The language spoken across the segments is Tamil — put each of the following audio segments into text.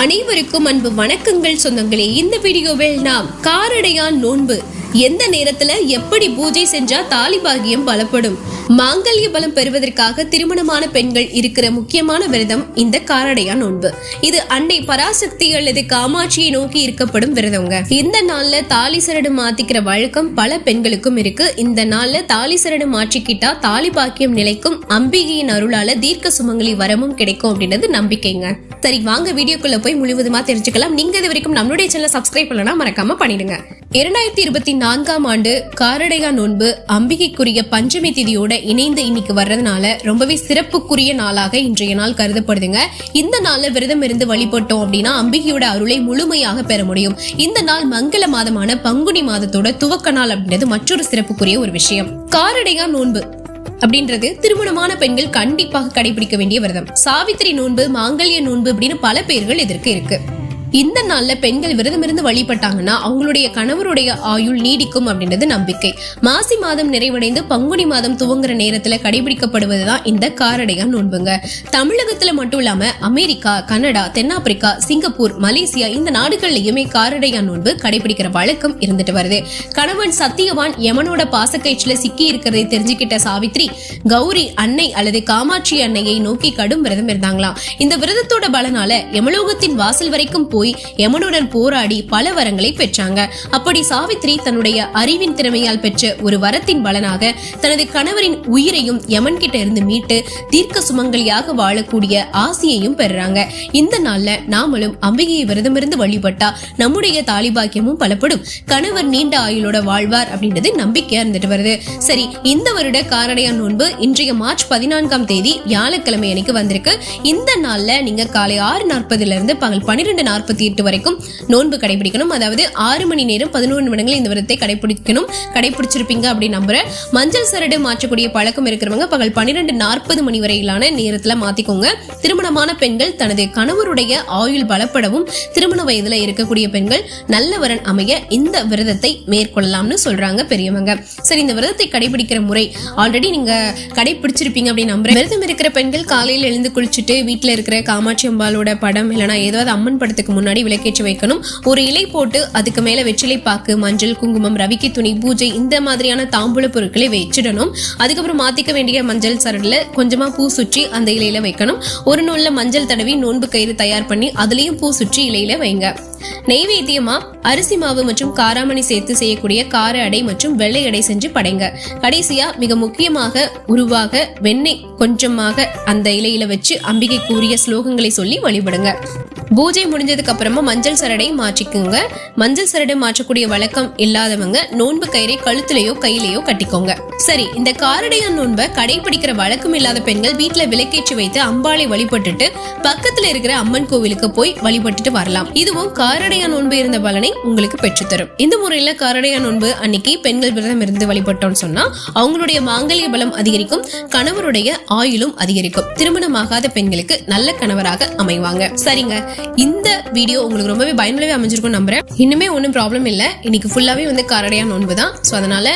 அனைவருக்கும் அன்பு வணக்கங்கள் சொந்தங்களே. இந்த வீடியோவில் நாம் காரடையான் நோன்பு எந்த நேரத்துல எப்படி பூஜை செஞ்சா தாலி பாகியம் பலப்படும்? மாங்கல்ய பலம் பெறுவதற்காக திருமணமான பெண்கள் இருக்கிற முக்கியமான விரதம் இந்த காரடையா நோன்பு. இது அன்னை பராசக்தி அல்லது காமாட்சியை நோக்கி இருக்கப்படும் விரதங்க. இந்த நாள்ல தாலி சரடு மாத்திக்கிற வழக்கம் பல பெண்களுக்கும் இருக்கு. இந்த நாள்ல தாலி சரடு மாற்றிக்கிட்டா தாலி பாக்கியம் நிலைக்கும் அம்பிகையின் அருளால தீர்க்க சுமங்கலி வரமும் கிடைக்கும் அப்படின்றது நம்பிக்கைங்க. சரி வாங்க வீடியோக்குள்ள போய் முழுவதுமா தெரிஞ்சுக்கலாம். நீங்க இது வரைக்கும் நம்மளுடைய சேனல் சப்ஸ்கிரைப் பண்ணலனா மறக்காம பண்ணிடுங்க. இரண்டாயிரத்தி இருபத்தி நான்காம் ஆண்டு காரடையா நோன்பு அம்பிகைக்குரிய பஞ்சமி திதியோட இணைந்து இன்னைக்கு வர்றதுனால ரொம்பவே சிறப்புக்குரிய நாளாக இன்றைய நாள் கருதப்படுதுங்க. இந்த நாள்ல விரதம் இருந்து வழிபட்டோம் அப்படின்னா அம்பிகையோட அருளை முழுமையாக பெற முடியும். இந்த நாள் மங்கள மாதமான பங்குனி மாதத்தோட துவக்க நாள் அப்படின்றது மற்றொரு சிறப்புக்குரிய ஒரு விஷயம். காரடையா நோன்பு அப்படின்றது திருமணமான பெண்கள் கண்டிப்பாக கடைபிடிக்க வேண்டிய விரதம். சாவித்திரி நோன்பு மாங்கல்ய நோன்பு அப்படின்னு பல பேர்கள் இதற்கு இருக்கு. இந்த நாள்ல பெண்கள் விரதம் இருந்து வழிபட்டாங்கன்னா அவங்களுடைய கணவருடைய ஆயுள் நீடிக்கும் அப்படின்றது நம்பிக்கை. மாசி மாதம் நிறைவடைந்து பங்குனி மாதம் துவங்குற நேரத்துல கடைபிடிக்கப்படுவதுதான் இந்த காரடையா நோன்புங்க. தமிழகத்துல மட்டும் இல்லாம அமெரிக்கா கனடா தென்னாப்பிரிக்கா சிங்கப்பூர் மலேசியா இந்த நாடுகள்லயுமே காரடையா நோன்பு கடைபிடிக்கிற வழக்கம் இருந்துட்டு வருது. கணவன் சத்தியவான் யமனோட பாசக்கயிற்றுல சிக்கி இருக்கிறதை தெரிஞ்சுக்கிட்ட சாவித்ரி கௌரி அன்னை அல்லது காமாட்சி அன்னையை நோக்கி கடும் விரதம் இருந்தாங்களாம். இந்த விரதத்தோட பலனால யமலோகத்தின் வாசல் வரைக்கும் போய் யமனுடன் போராடி பல வரங்களை பெற்றாங்க. அப்படி சாவித்ரி தன்னுடைய அறிவின் திறமையால் பெற்ற ஒரு வரத்தின் பலனாக தனது கணவரின் உயிரையும் யமன் கிட்ட இருந்து மீட்டு தீர்க்க சுமங்கலியாக வாழக்கூடிய ஆசையையும் பெறுறாங்க. இந்த நாள்ல நாமளும் அம்பிகையை விரதமிருந்து வழிபட்டா நம்முடைய தாலிபாக்கியமும் பலப்படும். கணவர் நீண்ட ஆயுளோட வாழ்வார் அப்படின்றது நம்பிக்கையா இருந்துட்டு வருது. சரி இந்த வருட காரடையா நோன்பு இன்றைய மார்ச் பதினான்காம் தேதி வியாழக்கிழமை அன்னைக்கு வந்திருக்கு. இந்த நாள்ல நீங்க காலை ஆறு நாற்பதுல இருந்து பகல் பன்னிரெண்டு நாற்பது நாற்பத்தி எட்டு வரைக்கும் நோன்பு கடைபிடிக்கணும். அதாவது ஆறு மணி நேரம் பதினோரு நிமிடங்கள் இந்த விரதத்தை கடைபிடிக்கணும். கடைபிடிச்சிருப்பீங்க அப்படின்னு நம்புறேன். மஞ்சள் சரடு மாற்றக்கூடிய பழக்கம் இருக்கிறவங்க பகல் பன்னிரெண்டு நாற்பது மணி வரையிலான நேரத்தில் மாத்திக்கோங்க. திருமணமான பெண்கள் தனது கணவருடைய ஆயுள் பலப்படவும் திருமண வயதுல இருக்கக்கூடிய பெண்கள் நல்ல வரன் அமைய இந்த விரதத்தை மேற்கொள்ளலாம்னு சொல்றாங்க பெரியவங்க. சரி இந்த விரதத்தை கடைபிடிக்கிற முறை ஆல்ரெடி நீங்க கடைபிடிச்சிருப்பீங்க அப்படின்னு நம்புறேன். விரதம் இருக்கிற பெண்கள் காலையில் எழுந்து குளிச்சுட்டு வீட்டில் இருக்கிற காமாட்சி அம்பாலோட படம் இல்லைனா ஏதாவது அம்மன் படத்துக்கு முன்னாடி விளக்கேற்றி வைக்கணும். ஒரு இலை போட்டு அதுக்கு மேல வெற்றிலை பாக்கு மஞ்சள் குங்குமம் ரவிக்கை துணி பூஜை இந்த மாதிரியான தாம்பூல பொருட்களை வச்சிடணும். அதுக்கப்புறம் மாத்திக்க வேண்டிய மஞ்சள் சரடுல கொஞ்சமா பூ சுற்றி அந்த இலையில வைக்கணும். ஒரு நூல்ல மஞ்சள் தடவி நோன்பு கயிறு தயார் பண்ணி அதுலயும் பூ சுற்றி இலையில வைங்க. நெய்வேத்தியமா அரிசி மாவு மற்றும் காராமணி சேர்த்து செய்யக்கூடிய கார அடை மற்றும் வெள்ளை அடை செஞ்சு படைங்க. கடைசியா மிக முக்கியமாக உருவாக வெண்ணெய் கொஞ்சமாக அந்த இலையில வச்சு அம்பிகை கூறிய ஸ்லோகங்களை சொல்லி வழிபடுங்க. பூஜை முடிஞ்சதுக்கு அப்புறமா மஞ்சள் சரடை மாற்றிக்குங்க. மஞ்சள் சரடை மாற்றக்கூடிய வழக்கம் இல்லாதவங்க நோன்பு கயிறை கழுத்துலயோ கையிலையோ கட்டிக்கோங்க. சரி இந்த காரடையான் நோன்பை கடைபிடிக்கிற வழக்கம் இல்லாத பெண்கள் வீட்டுல விளக்கேற்றி வைத்து அம்பாளை வழிபட்டுட்டு பக்கத்துல இருக்கிற அம்மன் கோவிலுக்கு போய் வழிபட்டுட்டு வரலாம். இதுவும் காரடையான் நோன்பு இருந்த பலனை உங்களுக்கு பெற்றுத்தரும். இந்த முறையில காரடையான் நோன்பு அன்னைக்கு பெண்கள் விரதம் இருந்து வழிபட்டோம்னு சொன்னா அவங்களுடைய மாங்கல்ய பலம் அதிகரிக்கும் கணவருடைய ஆயுளும் அதிகரிக்கும். திருமணமாகாத பெண்களுக்கு நல்ல கணவராக அமைவாங்க. சரிங்க இந்த வீடியோ உங்களுக்கு ரொம்பவே பயனுள்ளவே அமைஞ்சிருக்கும் நம்புறேன். இன்னுமே ஒன்றும் ப்ராப்ளம் இல்லை. இன்னைக்கு ஃபுல்லாவே வந்து கரடையாக நோன்பு தான் ஸோ அதனால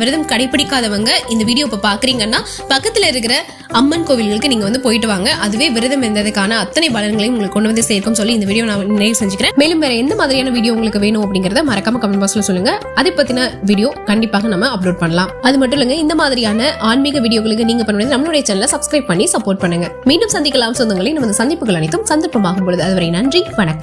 விரதம் கடைபிடிக்காதவங்க இந்த வீடியோ இப்போ பார்க்குறீங்கன்னா பக்கத்துல இருக்கிற அம்மன் கோவில்களுக்கு நீங்க வந்து போயிட்டு வாங்க. அதுவே விரதம் இருந்ததுக்கான அத்தனை பலன்களையும் உங்களுக்கு கொண்டு வந்து சேர்க்கும் சொல்லி இந்த வீடியோ நான் நிறைவு செஞ்சுக்கிறேன். மேலும் வேற எந்த மாதிரியான வீடியோ உங்களுக்கு வேணும் அப்படிங்கறத மறக்காம கமெண்ட் பாக்ஸ்ல சொல்லுங்க. அதை பத்தின வீடியோ கண்டிப்பாக நம்ம அப்லோட் பண்ணலாம். அது மட்டும் இல்லைங்க இந்த மாதிரியான ஆன்மீக வீடியோகளுக்கு நீங்க பண்ணுவது நம்மளுடைய சேனலை சப்ஸ்கிரைப் பண்ணி சப்போர்ட் பண்ணுங்க. மீண்டும் சந்திக்கலாம். சொந்தங்களை நமது சந்திப்புகள் அனைத்தும் சந்தர்ப்பமாகும் பொழுது. அதுவரை நன்றி வணக்கம்.